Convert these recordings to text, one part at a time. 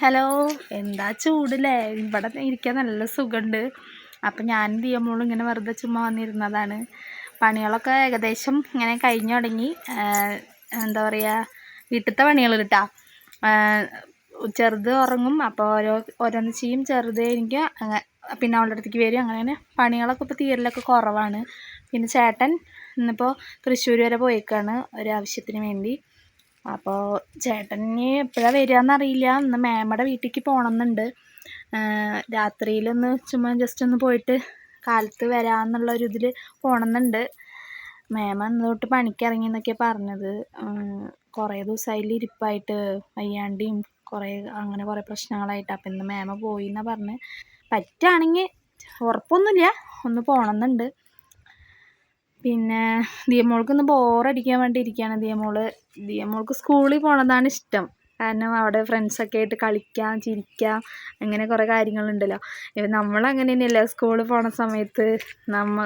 Hello എന്താ ചൂടല്ലേ? ഇവിടെ ഇരിക്കാൻ നല്ല സുഖമുണ്ട്. അപ്പം ഞാൻ ദിയമോളും ഇങ്ങനെ വെറുതെ ചുമ്മാ വന്നിരുന്നതാണ്. പണികളൊക്കെ ഏകദേശം ഇങ്ങനെ കഴിഞ്ഞു തുടങ്ങി. എന്താ പറയുക വീട്ടിലത്തെ പണികൾ കിട്ടാ ചെറുത് ഉറങ്ങും. അപ്പോൾ ഓരോ ഓരോന്ന് ചെയ്യും. ചെറുത് എനിക്ക് പിന്നെ അവളുടെ അടുത്തേക്ക് വരും. അങ്ങനെ അങ്ങനെ പണികളൊക്കെ ഇപ്പോൾ തീരലൊക്കെ കുറവാണ്. പിന്നെ ചേട്ടൻ ഇന്നിപ്പോൾ തൃശ്ശൂർ വരെ പോയേക്കാണ് ഒരാവശ്യത്തിന് വേണ്ടി. അപ്പോൾ ചേട്ടന് എപ്പോഴാണ് വരികയെന്നറിയില്ല ഇന്ന് മേമയുടെ വീട്ടിലേക്ക് പോകണമെന്നുണ്ട് രാത്രിയിലൊന്ന് ചുമ്മാ ജസ്റ്റ് ഒന്ന് പോയിട്ട് കാലത്ത് വരാമെന്നുള്ള ഒരു ഇതിൽ പോകണമെന്നുണ്ട് മേമ ഇന്ന് തൊട്ട് പണിക്ക് ഇറങ്ങി എന്നൊക്കെയാണ് പറഞ്ഞത് കുറേ ദിവസമായില്ല ഇരിപ്പായിട്ട് വയ്യാണ്ടിയും കുറേ അങ്ങനെ കുറേ പ്രശ്നങ്ങളായിട്ട്. അപ്പം ഇന്ന് മേമ പോയി എന്നാണ് പറഞ്ഞത് പറ്റുകയാണെങ്കിൽ ഉറപ്പൊന്നുമില്ല ഒന്ന് പോകണമെന്നുണ്ട് പിന്നെ ദിയമോൾക്ക് ഇന്ന് ബോറടിക്കാൻ വേണ്ടി ഇരിക്കുകയാണ് ദിയമോൾ. ദിയമോൾക്ക് സ്കൂളിൽ പോണതാണ് ഇഷ്ടം. കാരണം അവിടെ ഫ്രണ്ട്സൊക്കെ ആയിട്ട് കളിക്കാം ചിരിക്കാം അങ്ങനെ കുറേ കാര്യങ്ങളുണ്ടല്ലോ. ഇപ്പം നമ്മളങ്ങനെ തന്നെയല്ലേ സ്കൂളിൽ പോണ സമയത്ത് നമ്മ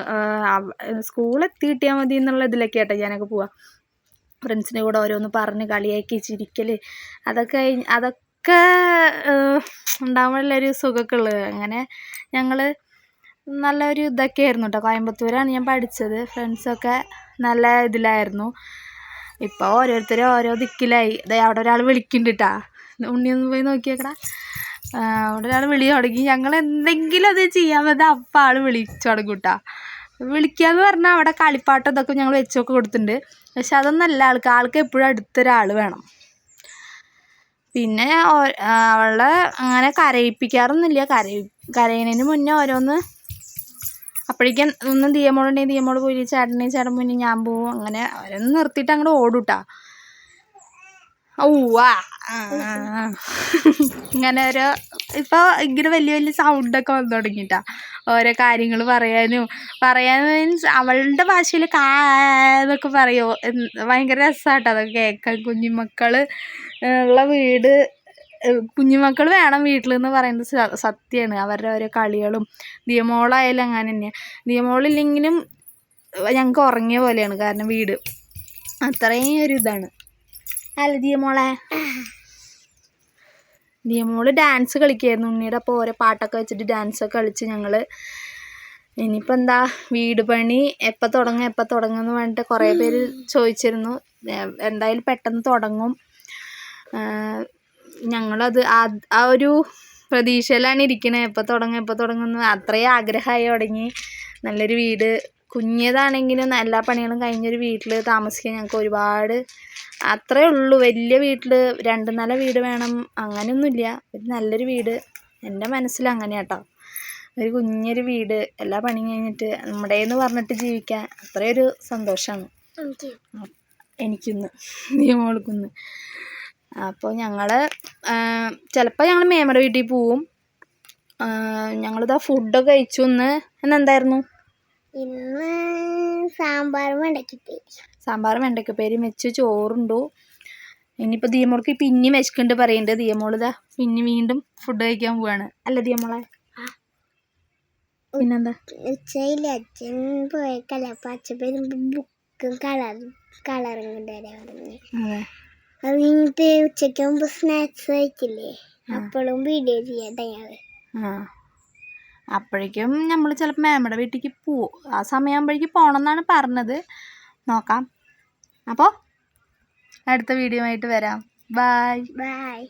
സ്കൂളെത്തി കിട്ടിയാൽ മതി എന്നുള്ള ഇതിലൊക്കെ ആട്ടോ ഞാനൊക്കെ പോവുക ഫ്രണ്ട്സിന്റെ കൂടെ ഓരോന്ന് പറഞ്ഞ് കളിയാക്കി ചിരിക്കൽ അതൊക്കെ അതൊക്കെ ഉണ്ടാകുമ്പോഴല്ലേ ഒരു സുഖമൊക്കെ ഉള്ളത്. അങ്ങനെ ഞങ്ങൾ നല്ലൊരു ഇതൊക്കെ ആയിരുന്നു കേട്ടോ കോയമ്പത്തൂരാണ് ഞാൻ പഠിച്ചത്. ഫ്രണ്ട്സൊക്കെ നല്ല ഇതിലായിരുന്നു. ഇപ്പോൾ ഓരോരുത്തർ ഓരോ ദിക്കിലായി. ദേ അവിടെ ഒരാൾ വിളിക്കുന്നുണ്ട് കേട്ടാ ഉണ്ണി ഒന്ന് പോയി നോക്കിയേക്കടാ. അവിടെ ഒരാൾ വിളി തുടങ്ങി. ഞങ്ങൾ എന്തെങ്കിലും അത് ചെയ്യാൻ പറ്റാ അപ്പം ആൾ വിളിച്ചു തുടങ്ങും കേട്ടോ വിളിക്കാന്ന് പറഞ്ഞാൽ അവിടെ കളിപ്പാട്ടം ഇതൊക്കെ ഞങ്ങൾ വെച്ചൊക്കെ കൊടുത്തിട്ടുണ്ട്. പക്ഷെ അതൊന്നല്ല. ആൾക്ക് ആൾക്ക് എപ്പോഴും അടുത്തൊരാൾ വേണം. പിന്നെ അവളെ അങ്ങനെ കരയിപ്പിക്കാറൊന്നുമില്ല. കരയി കരയുന്നതിന് മുന്നേ ഓരോന്ന് അപ്പോഴേക്കും ഒന്ന് തീയമോളുണ്ടെങ്കിൽ തീയമോൾ പോയി ചേട്ടനെ ചേട്ടൻ മുന്നേ ഞാൻ പോവും. അങ്ങനെ അവരൊന്ന് നിർത്തിയിട്ട് അങ്ങോട്ട് ഓടൂട്ടാ. ഊവാ ഇങ്ങനെ ഒരു ഇപ്പൊ ഇങ്ങനെ വലിയ വലിയ സൗണ്ടൊക്കെ വന്നു തുടങ്ങിട്ടാ. ഓരോ കാര്യങ്ങൾ പറയാനും പറയാൻ മീൻസ് അവളുടെ ഭാഷയിൽ കാന്നൊക്കെ പറയുമോ ഭയങ്കര രസമാട്ടോ അതൊക്കെ കേൾക്കാൻ. കുഞ്ഞുമക്കൾ ഉള്ള വീട് കുഞ്ഞുമക്കൾ വേണം വീട്ടിൽ എന്ന് പറയുന്നത് സത്യമാണ് അവരുടെ ഓരോ കളികളും ദിയമോളായാലും അങ്ങനെ തന്നെയാണ് ദിയമോളില്ലെങ്കിലും ഞങ്ങൾക്ക് ഉറങ്ങിയ പോലെയാണ് കാരണം വീട്. അത്രയും ഒരു ഇതാണ്. അല്ല ദിയമോളെ ദിയമോൾ ഡാൻസ് കളിക്കായിരുന്നു. ഉണ്ണിയുടെ അപ്പോൾ ഓരോ പാട്ടൊക്കെ വെച്ചിട്ട് ഡാൻസൊക്കെ കളിച്ച് ഞങ്ങൾ ഇനിയിപ്പോൾ എന്താ വീട് പണി എപ്പോൾ തുടങ്ങും എപ്പോൾ തുടങ്ങും എന്ന് പറഞ്ഞിട്ട് കുറേ പേര് ചോദിച്ചിരുന്നു. എന്തായാലും പെട്ടെന്ന് തുടങ്ങും. ഞങ്ങളത് ആ ഒരു പ്രതീക്ഷയിലാണ് ഇരിക്കുന്നത് എപ്പോൾ തുടങ്ങും എപ്പോൾ തുടങ്ങുമെന്ന് അത്രയും ആഗ്രഹമായി തുടങ്ങി. നല്ലൊരു വീട്. കുഞ്ഞതാണെങ്കിലും എല്ലാ പണികളും കഴിഞ്ഞൊരു വീട്ടിൽ താമസിക്കാൻ ഞങ്ങൾക്ക് ഒരുപാട് അത്രയേ ഉള്ളൂ. വലിയ വീട്ടിൽ രണ്ട് നില വീട് വേണം. അങ്ങനെയൊന്നുമില്ല. ഒരു നല്ലൊരു വീട്. എന്റെ മനസ്സിൽ അങ്ങനെയാണ് കേട്ടോ ഒരു കുഞ്ഞൊരു വീട്. എല്ലാ പണിയും കഴിഞ്ഞിട്ട് നമ്മുടേന്ന് പറഞ്ഞിട്ട് ജീവിക്കാൻ അത്രയൊരു സന്തോഷമാണ്. എനിക്കിന്ന്. നീ മോൾക്കിന്ന്. അപ്പോൾ ഞങ്ങൾ ചിലപ്പോൾ ഞങ്ങൾ മേമയുടെ വീട്ടിൽ പോവും. ഞങ്ങളിതാ ഫുഡൊക്കെ കഴിച്ചു. ഇന്ന് ഇന്ന് എന്തായിരുന്നു? ഇന്ന് സാമ്പാർ വെണ്ടയ്ക്കപ്പേരി സാമ്പാർ വെണ്ടയ്ക്കപ്പേരിയും വെച്ച് ചോറുണ്ടു. ഇനിയിപ്പോൾ ദിയമോൾക്ക് പിന്നെയും വിശക്കുന്നുണ്ട് പറയുന്നുണ്ട് ദിയമോളിതാ പിന്നെ വീണ്ടും ഫുഡ് കഴിക്കാൻ പോവാണ്. അല്ല ദിയമോളെ? പിന്നെന്താ? ഉച്ചയിൽ അച്ഛൻ പോയ അച്ഛൻ വരുമ്പോൾ ബുക്കും കളർ കളറും കൊണ്ടുവരാൻ പറഞ്ഞു. അതെ കഴിഞ്ഞിട്ട് ഉച്ചയ്ക്ക് മുമ്പ് സ്നാക്സ് കഴിക്കില്ലേ അപ്പോഴും വീഡിയോ ഞാൻ ആ. അപ്പോഴേക്കും നമ്മൾ ചിലപ്പോൾ മാമയുടെ വീട്ടിലേക്ക് പോവും. ആ സമയമാകുമ്പോഴേക്കും പോകണം എന്നാണ് പറഞ്ഞത്. നോക്കാം. അപ്പോൾ അടുത്ത വീഡിയോ ആയിട്ട് വരാം. Bye bye